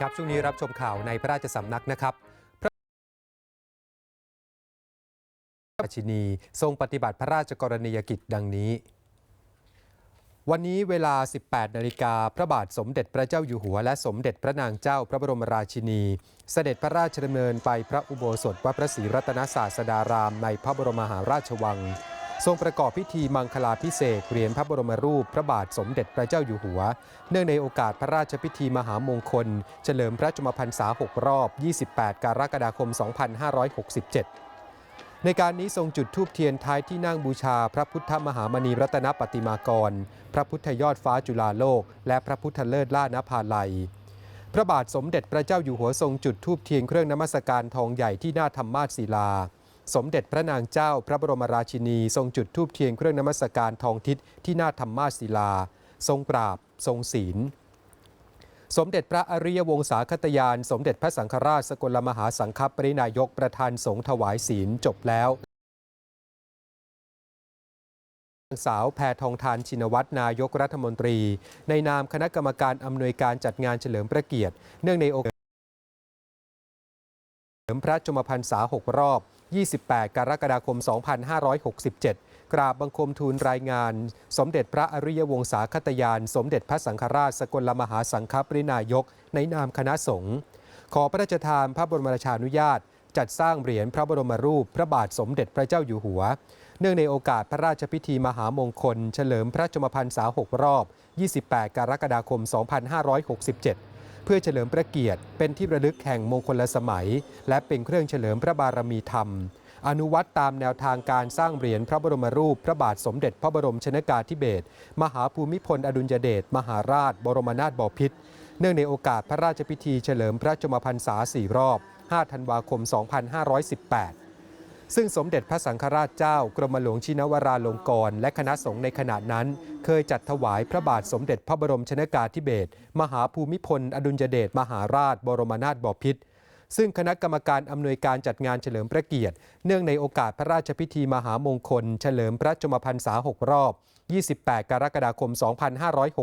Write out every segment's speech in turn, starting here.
ครับ ช่วงนี้รับชมข่าวในพระราชสำนักนะครับพระราชินีทรงปฏิบัติพระราชกรณียกิจดังนี้ วันนี้เวลา 18 นาฬิกาพระบาทสมเด็จพระเจ้าอยู่หัว และสมเด็จพระนางเจ้าพระบรมราชินี เสด็จพระราชดำเนินไปพระอุโบสถวัดพระศรีรัตนศาสดารามในพระบรมมหาราชวัง ทรงประกอบพิธีมังคลาพิเศษเหรียญพระบรมรูปพระบาทสมเด็จพระเจ้าอยู่หัว เนื่องในโอกาสพระราชพิธีมหามงคล เฉลิมพระชนมพรรษา 6 รอบ 28 กรกฎาคม 2567ในการนี้ทรงจุดธูปเทียนท้ายที่นั่งบูชา พระพุทธมหามณีรัตนปฏิมากร พระพุทธยอดฟ้าจุฬาโลก และพระพุทธเลิศล่านภาลัย พระบาทสมเด็จพระเจ้าอยู่หัวทรงจุดธูปเทียนเครื่องนมัสการทองใหญ่ที่หน้าธรรมาศศิลา สมเด็จพระนางเจ้าพระบรมราชินี ทรงจุดธูปเทียนเครื่องนมัสการทองทิศที่หน้าธรรมาศศิลา ทรงปราบ ทรงศีล สมเด็จพระอริยวงศาคตยาน สมเด็จพระสังฆราชสกลมหาสังฆปรินายกประธานสงฆ์ถวายศีลจบแล้วสาวแพทองทานชินวัตรนายกรัฐมนตรี ในนามคณะกรรมการอำนวยการจัดงานเฉลิมพระเกียรติ เนื่องในโอกาสเฉลิมพระชมพรรษา6รอบ 28 กรกฎาคม 2567 กราบบังคมทูลรายงาน สมเด็จพระอริยวงศาคตยาน สมเด็จพระสังฆราชสกลมหาสังฆปรินายก ในนามคณะสงฆ์ขอพระราชทานพระบรมราชานุญาต จัดสร้างเหรียญพระบรมรูป พระบาทสมเด็จพระเจ้าอยู่หัว เนื่องในโอกาสพระราชพิธีมหามงคล เฉลิมพระชมพรรษา 6 รอบ 28 กรกฎาคม 2567 เพื่อเฉลิมพระเกียรติ เป็นที่ระลึกแห่งมงคลสมัย และเป็นเครื่องเฉลิมพระบารมีธรรม อนุวัตตามแนวทางการสร้างเหรียญพระบรมรูป พระบาทสมเด็จพระบรมชนกาธิเบศรมหาภูมิพลอดุลยเดชมหาราช บรมนาถบพิตรเนื่องในโอกาสพระราชพิธีเฉลิมพระชมพรรษา4รอบ 5 ธันวาคม 2518 ซึ่งสมเด็จพระสังฆราชเจ้ากรมหลวงชินวราลงกรณ์และคณะสงฆ์ในขณะนั้น เคยจัดถวายพระบาทสมเด็จพระบรมชนกาธิเบศรมหาภูมิพล อดุลยเดชมหาราช บรมนาถบพิตรซึ่งคณะกรรมการอำนวยการจัดงานเฉลิมพระเกียรติ เนื่องในโอกาสพระราชพิธีมหามงคล เฉลิมพระชมพรรษา 6 รอบ 28 กรกฎาคม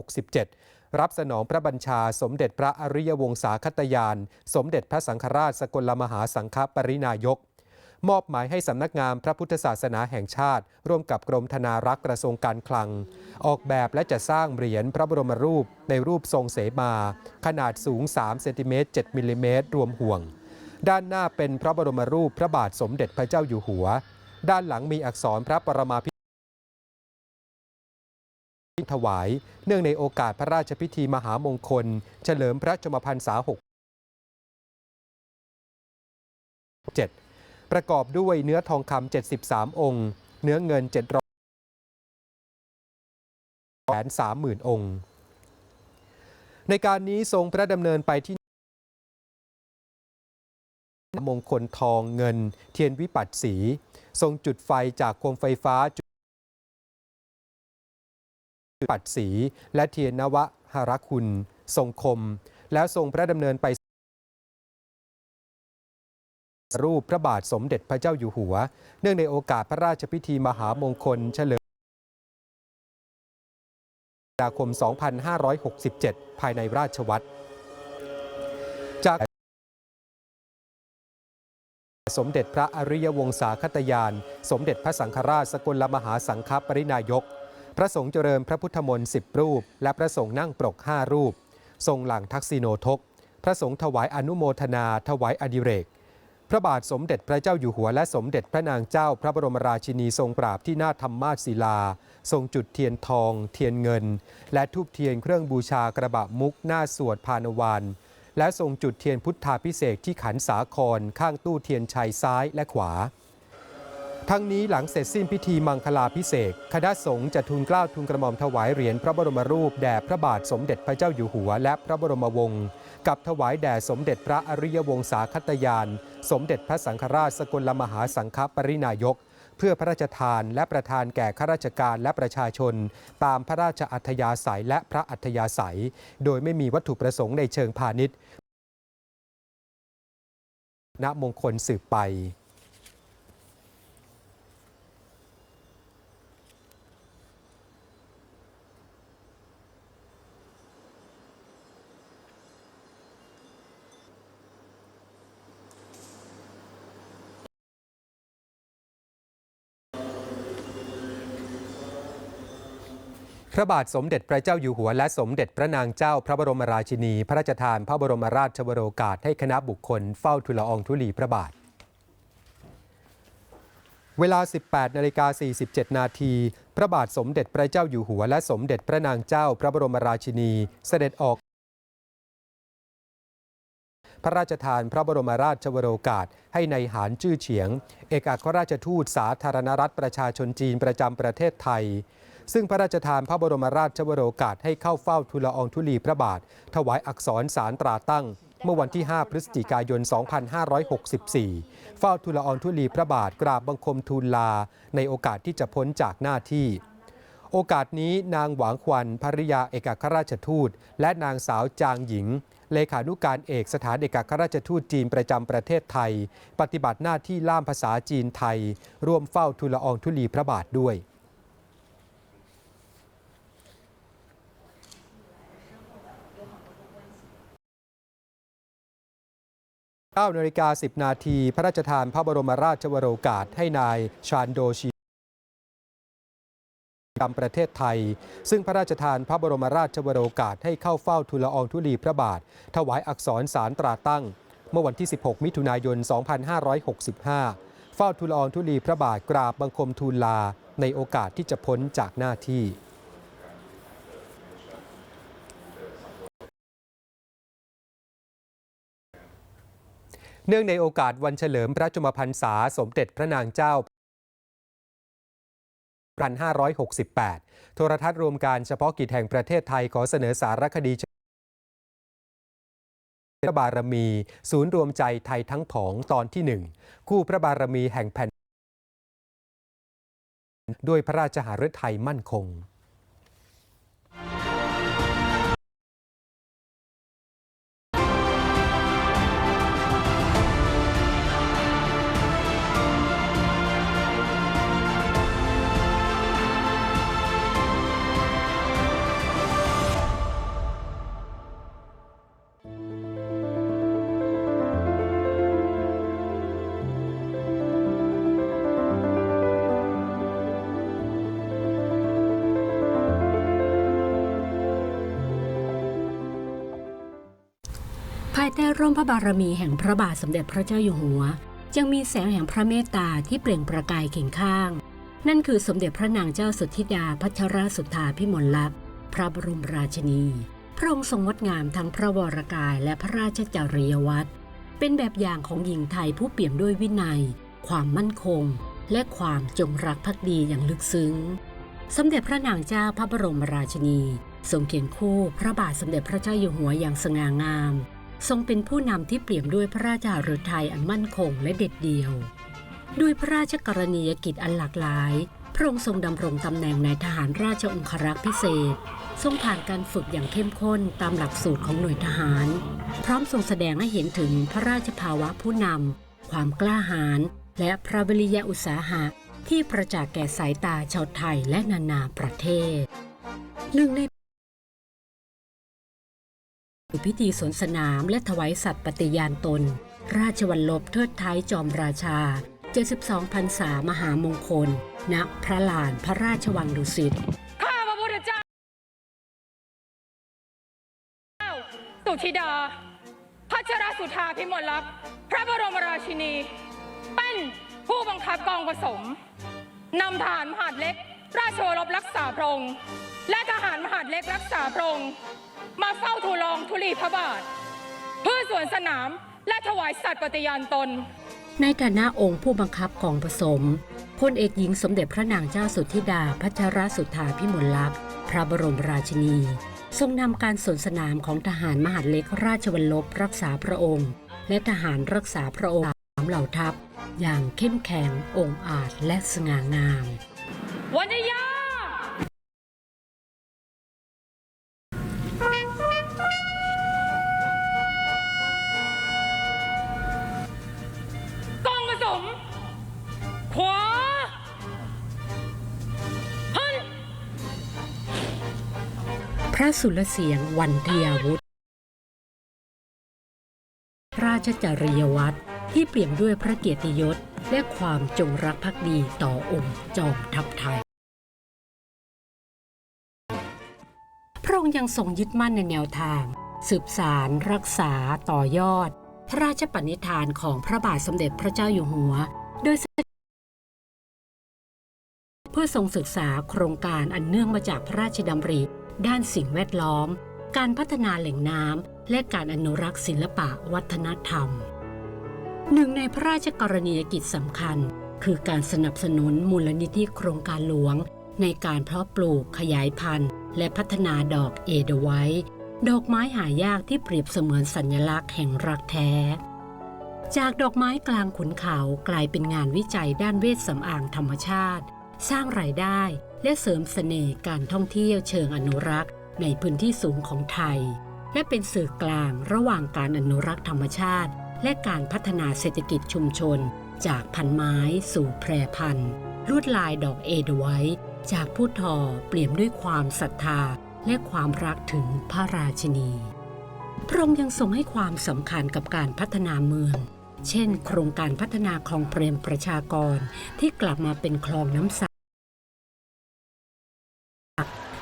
2567 รับสนองพระบัญชาสมเด็จพระอริยวงศาคตยาน สมเด็จพระสังฆราชสกลมหาสังฆปรินายก มอบหมายให้สำนักงานพระพุทธศาสนาแห่งชาติ ร่วมกับกรมธนารักษ์กระทรวงการคลัง ออกแบบและจะสร้างเหรียญพระบรมรูปในรูปทรงเสมา ขนาดสูง3เซนติเมตร7มิลลิเมตรรวมห่วง ด้านหน้าเป็นพระบรมรูปพระบาทสมเด็จพระเจ้าอยู่หัว ด้านหลังมีอักษรพระปรมาภิถวาย เนื่องในโอกาสพระราชพิธีมหามงคล เฉลิมพระชมพรรษา6 7 ประกอบด้วยเนื้อทองคำ73 องค์ เนื้อเงิน 700แสนสามหมื่นองค์ ในการนี้ทรงพระดำเนินไปที่มงคลทองเงิน เทียนวิปัสสี ทรงจุดไฟจากโคมไฟฟ้าจุดปัดสี และเทียนนวะหรคุณ ทรงคม แล้วทรงพระดำเนินไป รูปพระบาทสมเด็จพระเจ้าอยู่หัว เนื่องในโอกาสพระราชพิธีมหามงคลเฉลิมกรกฎาคม 2567 ภายในราชวัตรจากสมเด็จพระอริยวงศาคตยาน สมเด็จพระสังฆราชสกลมหาสังฆปรินายก พระสงฆ์เจริญพระพุทธมนต์10รูป และพระสงฆ์นั่งปรก5รูป ทรงหลังทักษิโนทก พระสงฆ์ถวายอนุโมทนาถวายอดิเรก พระบาทสมเด็จพระเจ้าอยู่หัวและสมเด็จพระนางเจ้าพระบรมราชินีทรงปราบที่หน้าธรรมาศศิลา ทรงจุดเทียนทอง เทียนเงิน และทูบเทียนเครื่องบูชากระบะมุกหน้าสวดพานวานและทรงจุดเทียนพุทธาพิเศษที่ขันสาคร ข้างตู้เทียนชัยซ้ายและขวา ทั้งนี้หลังเสร็จสิ้นพิธีมังคลาพิเศษคณะสงฆ์จะทูลเกล้าทูลกระหม่อมถวายเหรียญพระบรมรูปแด่พระบาทสมเด็จพระเจ้าอยู่หัวและพระบรมวงศ์ กับถวายแด่สมเด็จพระอริยวงศาคตยาน สมเด็จพระสังฆราชสกลมหาสังฆปรินายก เพื่อพระราชทานและประทานแก่ข้าราชการและประชาชน ตามพระราชอัธยาศัยและพระอัธยาศัย โดยไม่มีวัตถุประสงค์ในเชิงพาณิชย์ณมงคลสืบไป ระบาทสมเด็จพระเจ้าอยู่หัว และสมเด็จพระนางเจ้าพระบรมราชินี พระราชทานพระบรมราชวโรกาสให้คณะบุคคลเฝ้าทูลอองธุลีพระบาท เวลา 18นาฬิกา47 นาทีพระบาทสมเด็จพระเจ้าอยู่หัว และสมเด็จพระนางเจ้าพระบรมราชินี เสด็จออก พระราชทานพระบรมราชวโรกาสให้ในหานจื้อเฉียง เอกอัครราชทูตสาธารณรัฐประชาชนจีนประจำประเทศไทย ซึ่งพระราชทานพระบรมราชวโรกาสให้เข้าเฝ้าทูลละอองธุลีพระบาท ถวายอักษรสารตราตั้ง เมื่อวันที่ 5 พฤศจิกายน 2564 เฝ้าทูลละอองธุลีพระบาทกราบบังคมทูลลา ในโอกาสที่จะพ้นจากหน้าที่โอกาสนี้นางหวางควันภริยาเอกอัครราชทูต และนางสาวจางหญิง เลขานุการเอกสถานเอกอัครราชทูตจีนประจำประเทศไทย ปฏิบัติหน้าที่ล่ามภาษาจีนไทย ร่วมเฝ้าทูลละอองธุลีพระบาทด้วย 9นาฬิกา10 นาที พระราชทานพระบรมราชวโรกาสให้นายชานโดชีประจำประเทศไทย ซึ่งพระราชทานพระบรมราชวโรกาสให้เข้าเฝ้าทูลละอองธุลีพระบาท ถวายอักษรสารตราตั้ง เมื่อวันที่ 16 มิถุนายน 2565 เฝ้าทูลละอองธุลีพระบาทกราบบังคมทูลลา ในโอกาสที่จะพ้นจากหน้าที่ เนื่องในโอกาสวันเฉลิมพระชมพรรษาสมเด็จพระนางเจ้า1568 โทรทัศน์รวมการเฉพาะกิจแห่งประเทศไทยขอเสนอสารคดีพระบารมี ศูนย์รวมใจไทยทั้งผองตอนที่หนึ่งคู่พระบารมีแห่งแผ่น ด้วยพระราชหฤทัยมั่นคง ภายใต้ร่มพระบารมีแห่งพระบาทสมเด็จพระเจ้าอยู่หัว ยังมีแสงแห่งพระเมตตาที่เปล่งประกายเคียงข้าง นั่นคือสมเด็จพระนางเจ้าสุทธิดาพัชรสุทธาพิมลลักษณ์พระบรมราชินี พระองค์ทรงงดงามทั้งพระวรกายและพระราชจริยวัตรเป็นแบบอย่างของหญิงไทยผู้เปี่ยมด้วยวินัย ความมั่นคง และความจงรักภักดีอย่างลึกซึ้ง สมเด็จพระนางเจ้าพระบรมราชินีทรงเคียงคู่พระบาทสมเด็จพระเจ้าอยู่หัวอย่างสง่างาม ทรงเป็นผู้นำที่เปี่ยมด้วยพระราชาฤทัยอันมั่นคงและเด็ดเดี่ยว ด้วยพระราชกรณียกิจอันหลากหลาย พระองค์ทรงดำรงตำแหน่งในทหารราชองครักษ์พิเศษ ทรงผ่านการฝึกอย่างเข้มข้นตามหลักสูตรของหน่วยทหาร พร้อมทรงแสดงให้เห็นถึงพระราชภาวะผู้นำความกล้าหาญและพระวิริยะอุตสาหะที่ประจักษ์แก่สายตาชาวไทยและนานาประเทศหนึ่งใน พิธีสวนสนามและถวายสัตว์ปฏิญาณตน ราชวัลลบเทิดท้ายจอมราชา 72พรรษามหามงคล ณ พระลานพระราชวังดุสิตข้าพระพุทธเจ้าสุธิดา พัชรสุธาพิมลลักษ์พระบรมราชินี เป็นผู้บังคับกองผสมนำทารมหาดเล็ก ราชโอรบรักษาพระองค์และทหารมหาดเล็กรักษาพระองค์มาเฝ้าทูลองธุลีพระบาท เพื่อสวนสนามและถวายสัตย์ปฏิญาณตน ในฐานะองค์ผู้บังคับกองผสมพลเอกหญิงสมเด็จพระนางเจ้าสุธิดาพัชรสุธาพิมลลักษณ์พระบรมราชินี ทรงนำการสวนสนามของทหารมหาดเล็กราชวัลลบรักษาพระองค์ และทหารรักษาพระองค์สามเหล่าทัพ อย่างเข้มแข็งองอาจและสง่างาม วันยากองผสม ขวาหันพระสุรเสียงวันเทียวุฒิราชจริยวัตรที่เปี่ยมด้วยพระเกียรติยศ และความจงรักภักดีต่อองค์จอมทัพไทย พระองค์ยังทรงยึดมั่นในแนวทาง สืบสารรักษาต่อยอด พระราชปณิธานของพระบาทสมเด็จพระเจ้าอยู่หัว โดยเพื่อทรงศึกษาโครงการอันเนื่องมาจากพระราชดำริ ด้านสิ่งแวดล้อม การพัฒนาแหล่งน้ำและการอนุรักษ์ศิลปะวัฒนธรรม หนึ่งในพระราชกรณียกิจสำคัญ คือการสนับสนุนมูลนิธิโครงการหลวง ในการเพาะปลูกขยายพันธุ์ และพัฒนาดอกเอเดไว้ ดอกไม้หายากที่เปรียบเสมือนสัญลักษณ์แห่งรักแท้ จากดอกไม้กลางขุนเขากลายเป็นงานวิจัยด้านเวชสำอางธรรมชาติ สร้างรายได้และเสริมเสน่ห์การท่องเที่ยวเชิงอนุรักษ์ ในพื้นที่สูงของไทย และเป็นสื่อกลางระหว่างการอนุรักษ์ธรรมชาติ และการพัฒนาเศรษฐกิจชุมชน จากพันไม้สู่แพรพันธุ์ลวดลายดอกเอเดไว้ จากผู้ทอเปลี่ยมด้วยความศรัทธาและความรักถึงพระราชินี พระองค์ยังทรงให้ความสำคัญกับการพัฒนาเมือง เช่น โครงการพัฒนาคลองเปรมประชากรที่กลับมาเป็นคลองน้ำใส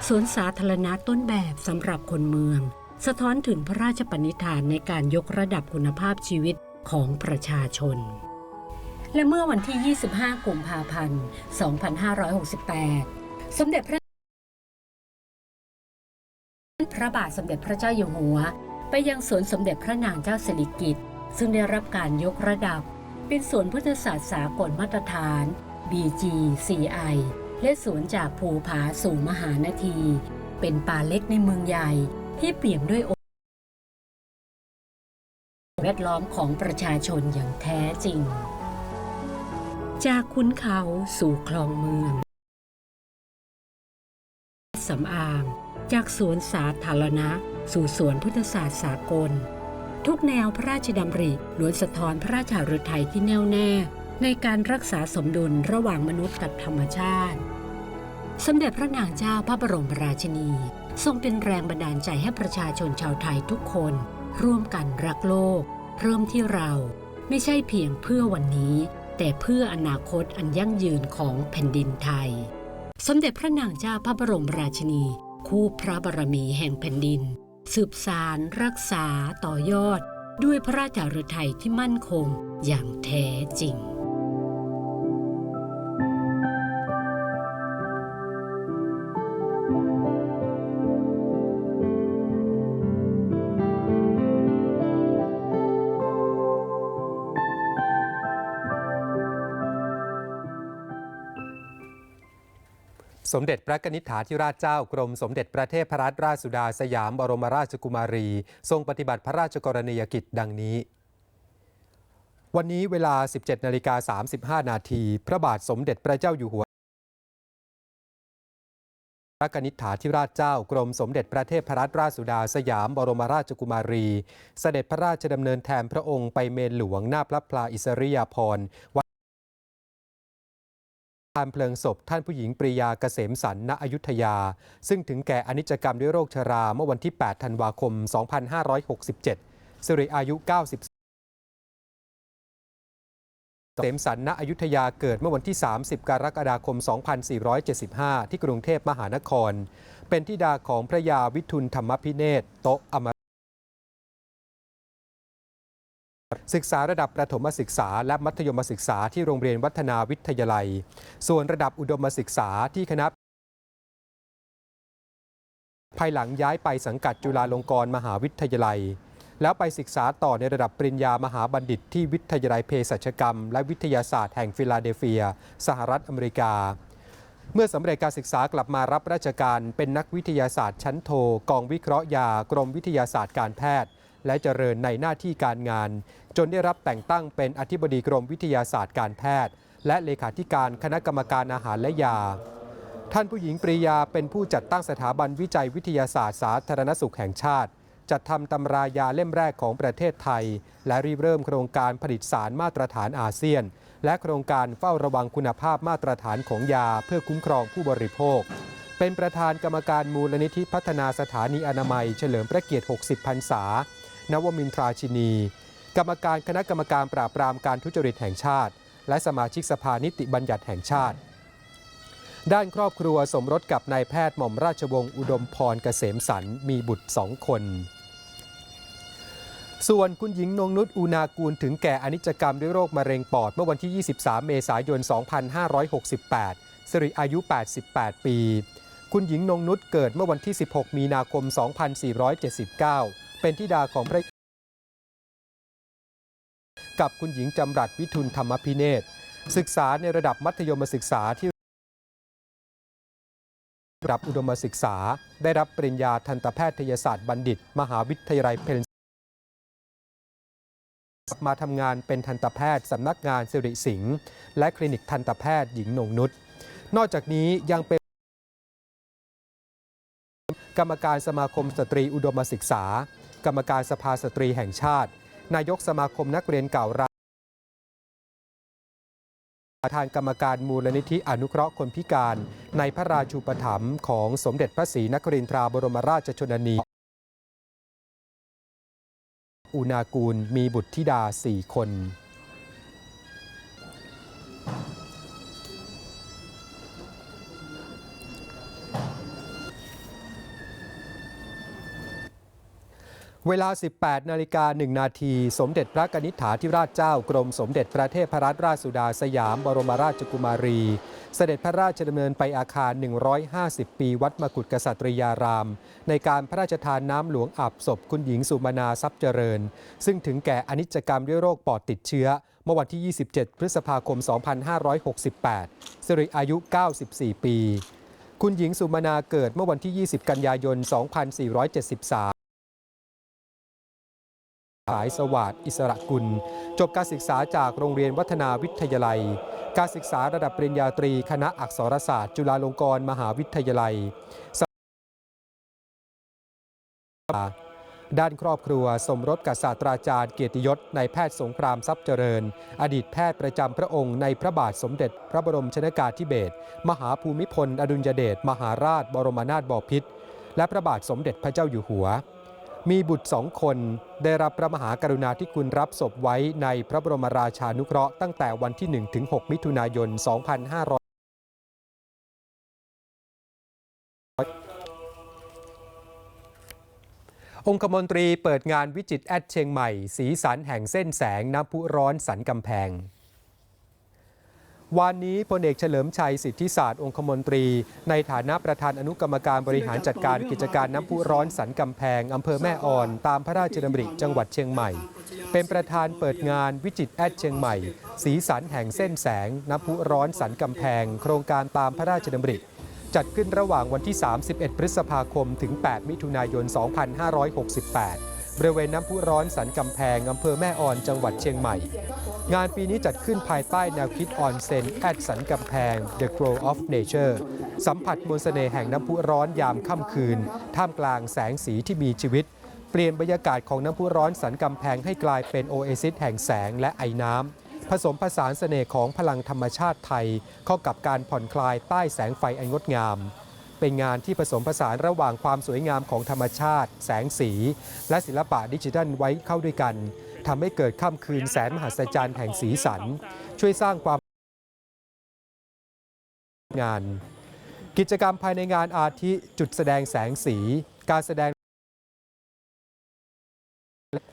สวนสาธารณะต้นแบบสำหรับคนเมือง สะท้อนถึงพระราชปณิธานในการยกระดับคุณภาพชีวิตของประชาชน และเมื่อวันที่ 25 กุมภาพันธ์ 2568 สมเด็จพระพระบาทสมเด็จพระเจ้าอยู่หัว ไปยังสวนสมเด็จพระนางเจ้าสิริกิติ์ซึ่งได้รับการยกระดับ เป็นสวนพุทธศาสตร์สากลมาตรฐาน BGCI และสวนจากภูผาสู่มหานาที เป็นป่าเล็กในเมืองใหญ่ ที่เปี่ยมด้วยอกาสแวดล้อมของประชาชนอย่างแท้จริง จากคุ้นเขาสู่คลองเมืองสำอาง จากสวนสาธารณะ สู่สวนพุทธศาสตร์สากล ทุกแนวพระราชดำริล้วนสะท้อนพระราชาฤทัยที่แน่วแน่ ในการรักษาสมดุลระหว่างมนุษย์กับธรรมชาติ สมเด็จพระนางเจ้าพระบรมราชินี ทรงเป็นแรงบันดาลใจให้ประชาชนชาวไทยทุกคน ร่วมกันรักโลก เริ่มที่เราไม่ใช่เพียงเพื่อวันนี้ แต่เพื่ออนาคตอันยั่งยืนของแผ่นดินไทย สมเด็จพระนางเจ้าพระบรมราชินี คู่พระบารมีแห่งแผ่นดิน สืบสาร รักษาต่อยอด ด้วยพระราชฤทัยที่มั่นคงอย่างแท้จริง สมเด็จพระกนิษฐาธิราชเจ้ากรมสมเด็จพระเทพรัตนราชสุดาสยามบรมราชกุมารี ทรงปฏิบัติพระราชกรณียกิจดังนี้ วันนี้เวลา 17นาฬิกา35 นาที พระบาทสมเด็จพระเจ้าอยู่หัว พระกนิษฐาธิราชเจ้ากรมสมเด็จพระเทพรัตนราชสุดาสยามบรมราชกุมารี เสด็จพระราชดำเนินแทนพระองค์ไปเมนหลวงหน้าพระพลาอิสริยาภรณ์ การเพลิงศพท่านผู้หญิงปริยาเกษมสันณอยุธยา ซึ่งถึงแก่อนิจกรรมด้วยโรคชราเมื่อวันที่ 8 ธันวาคม 2567 สิริอายุ 90เกษมสันณอยุธยาเกิดเมื่อวันที่ 30 กรกฎาคม 2475 ที่กรุงเทพมหานคร เป็นธิดาของพระยาวิทุนธรรมพิเนศโตะอม ศึกษาระดับประถมศึกษา และมัธยมศึกษาที่โรงเรียนวัฒนาวิทยาลัย ส่วนระดับอุดมศึกษาที่คณะภายหลังย้ายไปสังกัดจุฬาลงกรณ์มหาวิทยาลัย แล้วไปศึกษาต่อในระดับปริญญามหาบัณฑิต ที่วิทยาลัยเภสัชกรรม และวิทยาศาสตร์แห่งฟิลาเดลเฟีย สหรัฐอเมริกา เมื่อสำเร็จการศึกษากลับมารับราชการเป็นนักวิทยาศาสตร์ชั้นโท กองวิเคราะห์ยากรมวิทยาศาสตร์การแพทย์ และเจริญในหน้าที่การงาน จนได้รับแต่งตั้งเป็นอธิบดีกรมวิทยาศาสตร์การแพทย์ และเลขาธิการคณะกรรมการอาหารและยา ท่านผู้หญิงปรียาเป็นผู้จัดตั้งสถาบันวิจัยวิทยาศาสตร์สาธารณสุขแห่งชาติ จัดทำตำรายาเล่มแรกของประเทศไทย และรีบเริ่มโครงการผลิตสารมาตรฐานอาเซียน และโครงการเฝ้าระวังคุณภาพมาตรฐานของยาเพื่อคุ้มครองผู้บริโภคเป็นประธานกรรมการมูลนิธิพัฒนาสถานีอนามัย เฉลิมพระเกียรติ 60 พรรษา นวมินทราชินี กรรมการคณะกรรมการปราบปรามการทุจริตแห่งชาติ และสมาชิกสภานิติบัญญัติแห่งชาติ ด้านครอบครัวสมรสกับนายแพทย์หม่อมราชวงศ์อุดมพรเกษมสันมีบุตรสองคนส่วนคุณหญิงนงนุษอุณากูลถึงแก่อนิจกรรมด้วยโรคมะเร็งปอด เมื่อวันที่ 23 เมษายน 2568 สิริอายุ 88 ปี คุณหญิงนงนุษเกิดเมื่อวันที่ 16 มีนาคม 2479 เป็นธิดาของพระกับคุณหญิงจำรัดวิทุลธรรมพิเนศศึกษาในระดับมัธยมศึกษาที่รับอุดมศึกษา ได้รับปริญญาทันตแพทยศาสตร์บัณฑิต มหาวิทยาลัยเพนมาทำงานเป็นทันตแพทย์สำนักงานสิริสิงห์และคลินิกทันตแพทย์หญิงนงนุษนอกจากนี้ยังเป็นกรรมการสมาคมสตรีอุดมศึกษา กรรมการสภาสตรีแห่งชาติ นายกสมาคมนักเรียนเก่าราประธานกรรมการมูลนิธิอนุเคราะห์คนพิการ ในพระราชูปถัมภ์ของสมเด็จพระศรีนครินทราบรมราชชนนี อุณากูลมีบุตรธิดาสี่คน เวลา 18 นาฬิกา 1 นาที สมเด็จพระกนิษฐาธิราชเจ้ากรมสมเด็จพระเทพรัตนราชสุดาสยามบรมราชกุมารี เสด็จพระราชดำเนินไปอาคาร 150 ปีวัดมกุฎกษัตริยาราม ในการพระราชทานน้ำหลวงอาบศพคุณหญิงสุมนาทรัพย์เจริญ ซึ่งถึงแก่อนิจกรรมด้วยโรคปอดติดเชื้อ เมื่อวันที่ 27 พฤษภาคม 2568 สิริอายุ 94 ปี คุณหญิงสุมนาเกิดเมื่อวันที่ 20 กันยายน 2473 สายสวัสดิ์อิสระกุล จบการศึกษาจากโรงเรียนวัฒนาวิทยาลัย การศึกษาระดับปริญญาตรี คณะอักษรศาสตร์ จุฬาลงกรณ์มหาวิทยาลัย ด้านครอบครัวสมรสกับศาสตราจารย์เกียรติยศนายแพทย์สงครามทรัพย์เจริญ อดีตแพทย์ประจำพระองค์ในพระบาทสมเด็จ พระบรมชนากาธิเบศรมหาภูมิพล อดุลยเดชมหาราช บรมนาถบพิตรและพระบาทสมเด็จพระเจ้าอยู่หัว มีบุตรสองคนได้รับพระมหากรุณาธิคุณรับศพไว้ในพระบรมราชานุเคราะห์ตั้งแต่วันที่1ถึง6มิถุนายน 2500องคมนตรีเปิดงานวิจิตรแอดเชียงใหม่ สีสันแห่งเส้นแสงน้ำพุร้อนสันกำแพง วันนี้พลเอกเฉลิมชัยสิทธิศาสตร์องคมนตรี ในฐานะประธานอนุกรรมการบริหารจัดการกิจการน้ำพุร้อนสันกำแพงอำเภอแม่ออน ตามพระราชดำริจังหวัดเชียงใหม่ เป็นประธานเปิดงานวิจิตรแอดเชียงใหม่ สีสันแห่งเส้นแสง น้ำพุร้อนสันกำแพง โครงการตามพระราชดำริ จัดขึ้นระหว่างวันที่ 31 พฤษภาคมถึง 8 มิถุนายน 2568 บริเวณน้ำพุร้อนสันกำแพงอำเภอแม่ออนจังหวัดเชียงใหม่ งานปีนี้จัดขึ้นภายใต้แนวคิดออนเซนแอดสันกำแพง The Grow of Nature สัมผัสมวลเสน่ห์แห่งน้ำพุร้อนยามค่ำคืน ท่ามกลางแสงสีที่มีชีวิต เปลี่ยนบรรยากาศของน้ำพุร้อนสันกำแพงให้กลายเป็นโอเอซิสแห่งแสงและไอน้ำผสมผสานเสน่ห์ของพลังธรรมชาติไทย เข้ากับการผ่อนคลายใต้แสงไฟอันงดงาม เป็นงานที่ผสมผสานระหว่างความสวยงามของธรรมชาติ แสงสี และศิลปะดิจิทัลไว้เข้าด้วยกันทำให้เกิดค่ำคืนแสนมหัศจรรย์แห่งสีสัน ช่วยสร้างความงาน กิจกรรมภายในงานอาทิจุดแสดงแสงสี การแสดง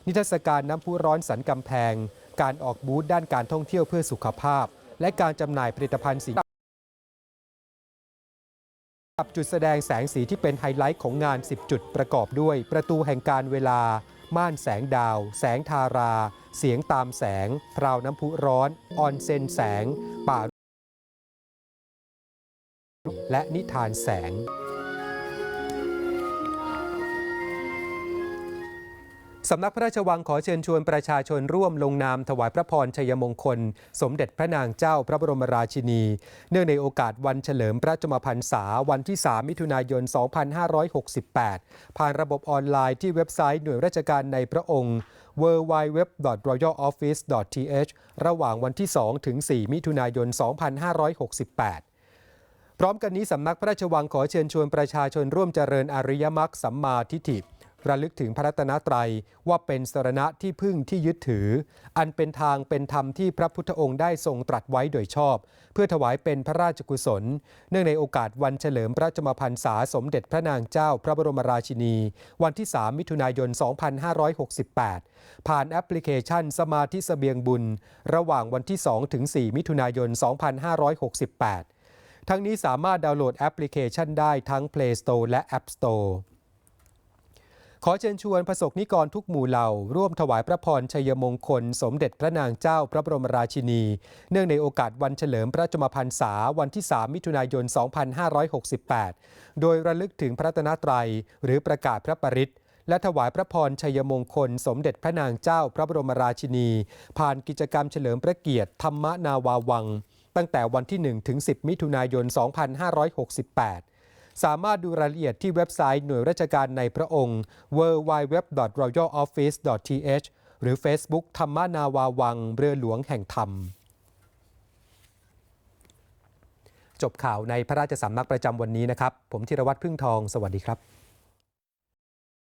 นิทรรศการน้ำพุร้อนสันกำแพง การออกบูธด้านการท่องเที่ยวเพื่อสุขภาพ และการจำหน่ายผลิตภัณฑ์สี กับจุดแสดงแสงสีที่เป็นไฮไลท์ของงาน 10 จุดประกอบด้วย ประตูแห่งการเวลา ม่านแสงดาว แสงทารา เสียงตามแสงพราวน้ำพุร้อน ออนเซนแสง ป่า และนิทานแสง สำนักพระราชวังขอเชิญชวนประชาชนร่วมลงนามถวายพระพรชัยมงคล สมเด็จพระนางเจ้าพระบรมราชินี เนื่องในโอกาสวันเฉลิมพระชมพรรษาวันที่ 3 มิถุนายน 2568 ผ่านระบบออนไลน์ที่เว็บไซต์หน่วยราชการในพระองค์ www.royaloffice.th ระหว่างวันที่ 2 ถึง 4 มิถุนายน 2568พร้อมกันนี้สำนักพระราชวังขอเชิญชวนประชาชนร่วมเจริญอริยมรรคสัมมาทิฏฐิ ระลึกถึงพระรัตนตรัยว่าเป็นสรณะที่พึ่งที่ยึดถือ อันเป็นทางเป็นธรรมที่พระพุทธองค์ได้ทรงตรัสไว้โดยชอบ เพื่อถวายเป็นพระราชกุศล เนื่องในโอกาสวันเฉลิมพระชมพรรษาสมเด็จพระนางเจ้าพระบรมราชินี วันที่ 3 มิถุนายน 2568 ผ่านแอปพลิเคชันสมาธิเสบียงบุญ ระหว่างวันที่ 2 ถึง 4 มิถุนายน 2568 ทั้งนี้สามารถดาวน์โหลดแอปพลิเคชันได้ทั้ง Play Store และ App Store ขอเชิญชวนประสบนิกรทุกหมู่เหล่า ร่วมถวายพระพรชัยมงคล สมเด็จพระนางเจ้าพระบรมราชินี เนื่องในโอกาสวันเฉลิมพระชมพรรษาวันที่ 3 มิถุนายน 2568 โดยระลึกถึงพระตนตรัย หรือประกาศพระปริตและถวายพระพรชัยมงคล สมเด็จพระนางเจ้าพระบรมราชินี ผ่านกิจกรรมเฉลิมพระเกียรติธรรมนาวาวัง ตั้งแต่วันที่ 1 ถึง 10 มิถุนายน 2568 สามารถดูรายละเอียดที่เว็บไซต์หน่วยราชการในพระองค์ www.royaloffice.th หรือ Facebook ธรรมนาวาวัง เรือหลวงแห่งธรรม จบข่าวในพระราชสำนักประจำวันนี้นะครับ ผมธีรวัตรพึ่งทอง สวัสดีครับ